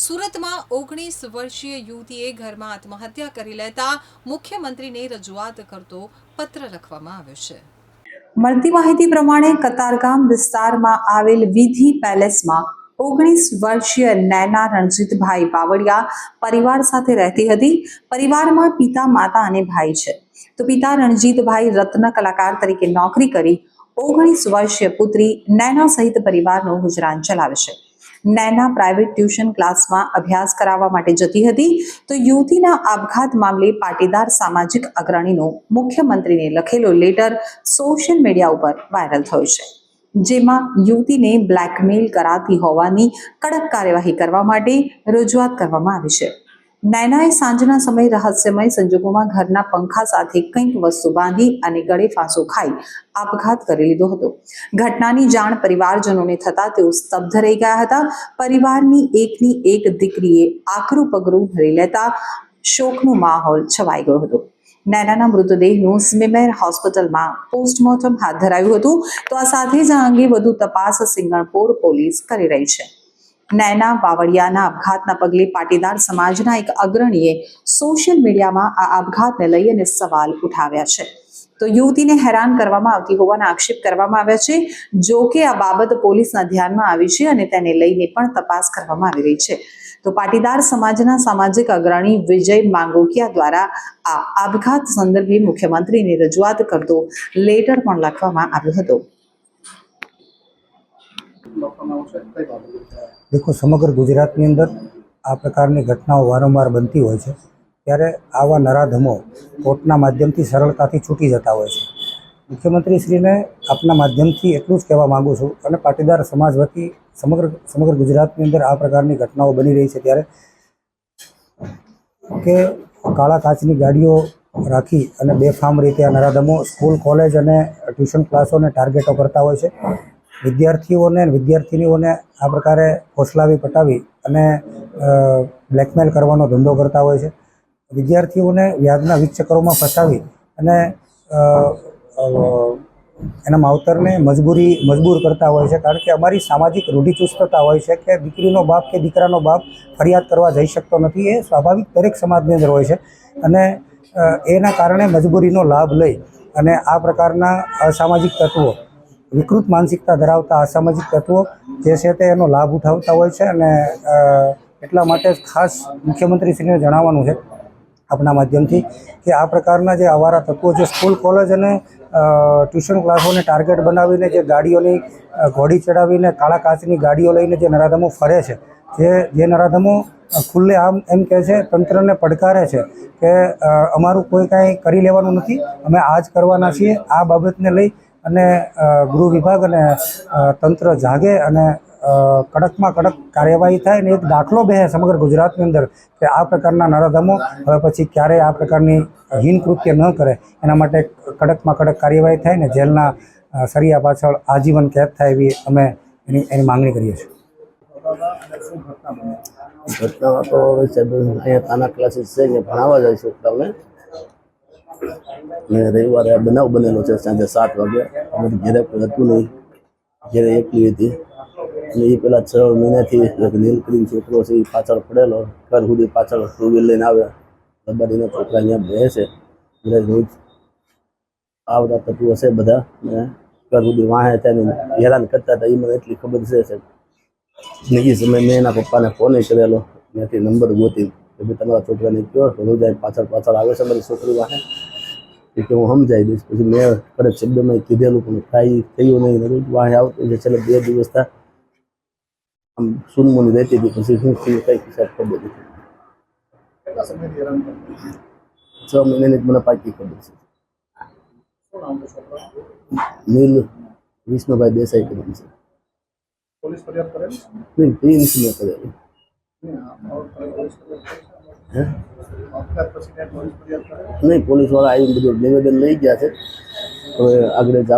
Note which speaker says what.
Speaker 1: સુરતમાં ઓગણીસ વર્ષીય યુવતીએ ઘરમાં આત્મહત્યા કરી લેતા મુખ્યમંત્રીને રજૂઆત કરતો પત્ર લખવામાં આવ્યો છે. મળતી માહિતી પ્રમાણે કતારગામ વિસ્તારમાં આવેલ વિધિ પેલેસમાં ઓગણીસ વર્ષીય નૈના રણજીતભાઈ બાવળિયા પરિવાર સાથે રહેતી હતી. પરિવારમાં પિતા, માતા અને ભાઈ છે. તો પિતા રણજીતભાઈ રત્ન કલાકાર તરીકે નોકરી કરી ઓગણીસ વર્ષીય પુત્રી નૈના સહિત પરિવારનું ગુજરાન ચલાવે છે. નૈના પ્રાઇવેટ ટ્યુશન ક્લાસમાં અભ્યાસ કરાવવા માટે જતી હતી તો યુવતીના આપઘાત મામલે પાટીદાર સામાજિક અગ્રણીનો મુખ્યમંત્રીને લખેલો લેટર સોશિયલ મીડિયા ઉપર વાયરલ થયો છે. જેમાં યુવતીને બ્લેકમેલ કરાતી હોવાની કડક કાર્યવાહી કરવા માટે રજૂઆત કરવામાં આવી છે. નૈનાએ સાંજના સમયે રહસ્યમય સંજોગોમાં ઘરના પંખા સાથે કંઈક વસ્તુ બાંધી અને ગળે ફાંસો ખાઈ આપઘાત કરી લીધો હતો. ઘટનાની જાણ પરિવારજનોને થતા તેઓ સ્તબ્ધ રહી ગયા હતા. પરિવારની એકની એક દીકરીએ આકરું પગરું ભરી લેતા શોકનો માહોલ છવાઈ ગયો હતો. નૈનાના મૃતદેહનું સ્મીમેર હોસ્પિટલમાં પોસ્ટમોર્ટમ હાથ ધરાયું હતું. તો આ સાથે જ આ અંગે વધુ તપાસ સિંગણપોર પોલીસ કરી રહી છે. નૈના બાવળિયાના આપઘાતના પગલે પાટીદાર સમાજના એક અગ્રણીએ સોશિયલ મીડિયામાં આ આપઘાતને લઈ અને સવાલ ઉઠાવ્યા છે. તો યુવતીને હેરાન કરવામાં આવતી હોવાના આક્ષેપ કરવામાં આવ્યા છે. જો કે આ બાબત પોલીસના ધ્યાનમાં આવી છે અને તેને લઈને પણ તપાસ કરવામાં આવી રહી છે. તો પાટીદાર સમાજના સામાજિક અગ્રણી વિજય માંગોકિયા દ્વારા આ આપઘાત સંદર્ભે મુખ્યમંત્રીને રજૂઆત કરતો લેટર પણ લખવામાં આવ્યો હતો.
Speaker 2: દેખો, સમગ્ર ગુજરાતની અંદર આ પ્રકારની ઘટનાઓ વારંવાર બનતી હોય છે. ત્યારે આવા નરાધમો કોર્ટના માધ્યમથી સરળતાથી છૂટી જતા હોય છે. મુખ્યમંત્રીશ્રીને આપના માધ્યમથી એટલું જ કહેવા માગું છું અને પાટીદાર સમાજ વતી સમગ્ર સમગ્ર ગુજરાતની અંદર આ પ્રકારની ઘટનાઓ બની રહી છે ત્યારે કે કાળા કાચની ગાડીઓ રાખી અને બેફામ રીતે આ નરાધમો સ્કૂલ, કોલેજ અને ટ્યુશન ક્લાસોને ટાર્ગેટો કરતા હોય છે. વિદ્યાર્થીઓને વિદ્યાર્થિનીઓને આ પ્રકારે ફોસલાવી પટાવી અને બ્લેકમેલ કરવાનો ધંધો કરતા હોય છે. વિદ્યાર્થીઓને વ્યાજના વીજ ફસાવી અને એના માવતરને મજબૂરી, મજબૂર કરતા હોય છે. કારણ કે અમારી સામાજિક રૂઢિચુસ્તતા હોય છે કે દીકરીનો બાપ કે દીકરાનો બાપ ફરિયાદ કરવા જઈ શકતો નથી. એ સ્વાભાવિક દરેક સમાજની અંદર હોય છે. અને એના કારણે મજબૂરીનો લાભ લઈ અને આ પ્રકારના અસામાજિક તત્વો વિકૃત માનસિકતા ધરાવતા અસામાજિક તત્વો જે છે તે એનો લાભ ઉઠાવતા હોય છે અને એટલા માટે ખાસ મુખ્યમંત્રીશ્રીને જણાવવાનું છે આપના માધ્યમથી કે આ પ્રકારના જે આવારા તત્વો જે સ્કૂલ, કોલેજ અને ટ્યુશન ક્લાસોને ટાર્ગેટ બનાવીને જે ગાડીઓની ઘોડી ચડાવીને કાળા કાચની ગાડીઓ લઈને જે નરાધમો ફરે છે, જે જે નરાધમો ખુલ્લે આમ, એમ કહે છે, તંત્રને પડકારે છે કે અમારું કોઈ કાંઈ કરી લેવાનું નથી, અમે આ જ કરવાના છીએ, આ બાબતને લઈ અને ગૃહ વિભાગ અને તંત્ર જાગે અને કડકમાં કડક કાર્યવાહી થાય અને એક દાખલો બે સમગ્ર ગુજરાતની અંદર કે આ પ્રકારના નરાધમો હવે પછી ક્યારેય આ પ્રકારની હીન કૃત્ય ન કરે. એના માટે કડકમાં કડક કાર્યવાહી થાય ને જેલના સરિયા પાછળ આજીવન કેદ થાય એવી અમે એની એની માંગણી કરીએ છીએ.
Speaker 3: ઘટનામાં તો હવે સાહેબ છે, અહીંયા ભણાવવા જાય છોકરાઓને અને રવિવારે આ બનાવ બનેલો છે, સાંજે સાત વાગે અમારી ઘેરે કોઈ હતું નહીં. ઘેરે એકલી હતી. અને એ પેલા છ મહિનાથી એક નીલકરીમ છોકરો છે, એ પાછળ પડેલો. ઘર સુધી પાછળ ટુ વ્હીલ લઈને આવ્યા. દબાડીને છોકરા અહીંયા રહે છે. એટલે રોજ આ બધા તત્વો છે બધા. ને ઘર સુધી વાહે તેને હેરાન કરતા હતા. એ મને એટલી ખબર છે, સાહેબ. ને એ સમય મેં એના પપ્પાને ફોન કરેલો. ત્યાંથી નંબર ગોતી. કે ભાઈ, તમારા છોકરાને કહો તો રોજ આ પાછળ પાછળ આવે છે મારી છોકરી વાહે. એ કે હું સમજાવી દઈશ પછી મેં કડક શબ્દમાં કીધેલું પણ કાંઈ થયું નહીં. ને રોજ વાહે આવતો જે છેલ્લે બે દિવસ થયા આમ સુનમુની રહેતી હતી. પછી શું થયું કઈ હિસાબ ખબર નથી. છ મહિનાની જ મને પાકી ખબર છે. નીલ વિષ્ણુભાઈ દેસાઈ કરીને છે.
Speaker 4: પોલીસ ફરિયાદ કરેલ?
Speaker 3: નહીં એ નથી મેં કરેલું. નહીં પોલીસવાળા આવીને બધું નિવેદન લઈ ગયા છે. હવે આગળ